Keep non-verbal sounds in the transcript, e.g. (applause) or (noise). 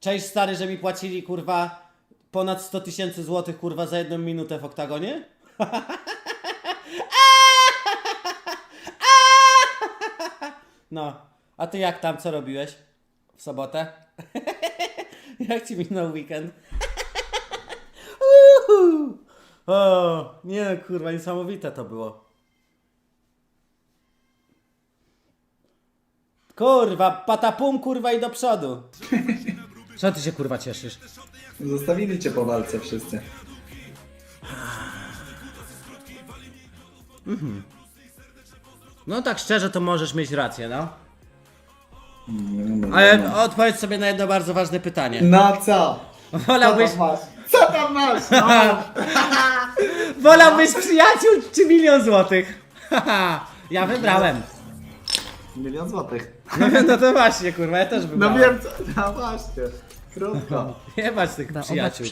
Cześć stary, że mi płacili kurwa ponad 100 tysięcy złotych kurwa za jedną minutę w oktagonie? (laughs) No, a ty jak tam, co robiłeś w sobotę? (laughs) jak ci minął weekend? (laughs) O, nie kurwa, niesamowite to było. Kurwa, patapum kurwa i do przodu. Co ty się kurwa cieszysz? Zostawili cię po walce wszyscy. No tak szczerze to możesz mieć rację, no. Mm, Ale odpowiedz sobie na jedno bardzo ważne pytanie. No co? Co Wolałbyś, tam masz? Co tam masz? No. (laughs) wolałbyś przyjaciół czy milion złotych? (laughs) ja wybrałem. Milion złotych. No, (laughs) no to właśnie kurwa, ja też No wybrałem. wiem co. No właśnie. Krótko. (laughs) Jebać tych Chyba przyjaciół.